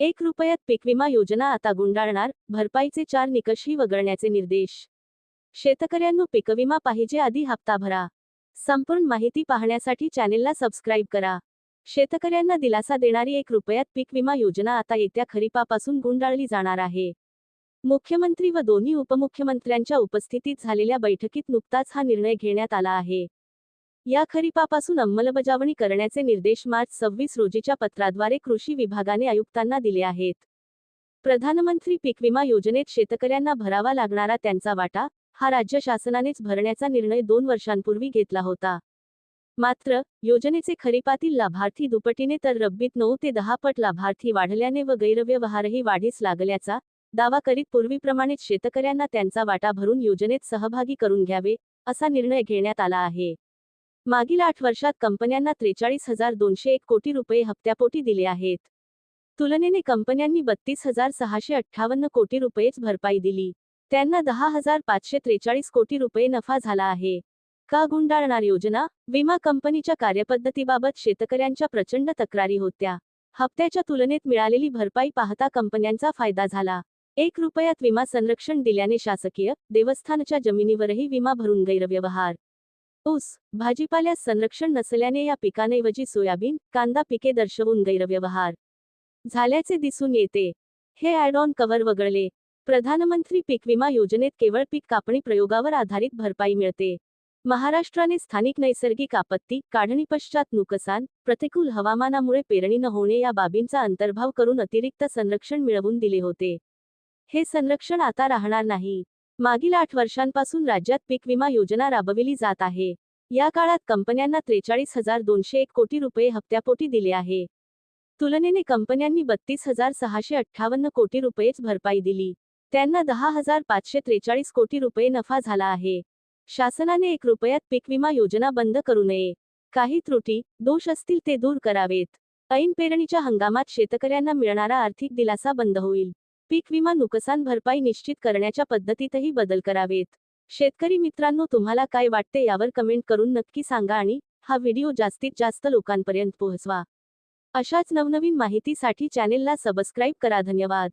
एक रुपयात पीक विमा योजना आता गुंडाळणार भरपाईचे चार निकषही वगळण्याचे निर्देश. शेतकऱ्यांनो पीक विमा पाहिजे आधी हप्ता भरा. संपूर्ण माहिती पाहण्यासाठी चॅनेलला सबस्क्राईब करा. शेतकऱ्यांना दिलासा देणारी एक रुपयात पीक विमा योजना आता येत्या खरीपापासून गुंडाळली जाणार आहे. मुख्यमंत्री व दोन्ही उपमुख्यमंत्र्यांच्या उपस्थितीत झालेल्या बैठकीत नुकताच हा निर्णय घेण्यात आला आहे. या खरीपापासून अंमलबजावणी करण्याचे निर्देश मार्च सव्वीस रोजीच्या पत्राद्वारे कृषी विभागाने आयुक्तांना दिले आहेत. प्रधानमंत्री पीक विमा योजनेत शेतकऱ्यांना भरावा लागणारा त्यांचा वाटा हा राज्य शासनानेच भरण्याचा निर्णय दोन वर्षांपूर्वी घेतला होता. मात्र योजनेचे खरीपातील लाभार्थी दुपटीने तर रब्बीत नऊ ते दहा पट लाभार्थी वाढल्याने व गैरव्यवहारही वाढीस लागल्याचा दावा करीत पूर्वीप्रमाणेच शेतकऱ्यांना त्यांचा वाटा भरून योजनेत सहभागी करून घ्यावे असा निर्णय घेण्यात आला आहे. मागील आठ वर्षात कंपन्यांना त्रेचाळीस हजार दोनशे एक कोटी रुपये हप्त्यापोटी दिले आहेत. तुलनेने कंपन्यांनी बत्तीस हजार सहाशे अठ्ठावन्न कोटी रुपयेच भरपाई दिली. त्यांना दहा हजार पाचशे त्रेचाळीस कोटी रुपये नफा झाला आहे. का गुंडाळणार योजना? विमा कंपनीच्या कार्यपद्धतीबाबत शेतकऱ्यांच्या प्रचंड तक्रारी होत्या. हप्त्याच्या तुलनेत मिळालेली भरपाई पाहता कंपन्यांचा फायदा झाला. एक रुपयात विमा संरक्षण दिल्याने शासकीय देवस्थानच्या जमिनीवरही विमा भरून गैरव्यवहार ऊस भाजीपाल्यास संरक्षण नसल्याने या पिकांऐवजी सोयाबीन कांदा पिके दर्शवून गैरव्यवहार झाल्याचे दिसून येते. हे ॲड ऑन कव्हर वगळले. प्रधानमंत्री पीक विमा योजनेत केवळ पीक कापणी प्रयोगावर आधारित भरपाई मिळते. महाराष्ट्राने स्थानिक नैसर्गिक आपत्ती काढणीपश्चात नुकसान प्रतिकूल हवामानामुळे पेरणी न होणे या बाबींचा अंतर्भाव करून अतिरिक्त संरक्षण मिळवून दिले होते. हे संरक्षण आता राहणार नाही. मागील आठ वर्षांपासून राज्यात पीक विमा योजना राबविली जात आहे. या काळात कंपन्यांना त्रेचाळीस हजार दोनशे एक कोटी रुपये हप्त्यापोटी दिले आहे. तुलनेने कंपन्यांनी बत्तीस हजार सहाशे अठ्ठावन्न कोटी रुपयेच भरपाई दिली. त्यांना दहा हजार पाचशे त्रेचाळीस कोटी रुपये नफा झाला आहे. शासनाने एक रुपयात पीक विमा योजना बंद करू नये. काही त्रुटी दोष असतील ते दूर करावेत. ऐन पेरणीच्या हंगामात शेतकऱ्यांना मिळणारा आर्थिक दिलासा बंद होईल. पीक विमा नुकसान भरपाई निश्चित करण्याच्या पद्धतीतही बदल करावेत. शेतकरी मित्रांनो तुम्हाला काय वाटते यावर कमेंट करून नक्की सांगा आणि हा व्हिडिओ जास्तीत जास्त लोकांपर्यंत पोहोचवा. अशाच नवनवीन माहितीसाठी चॅनेलला सबस्क्राईब करा. धन्यवाद.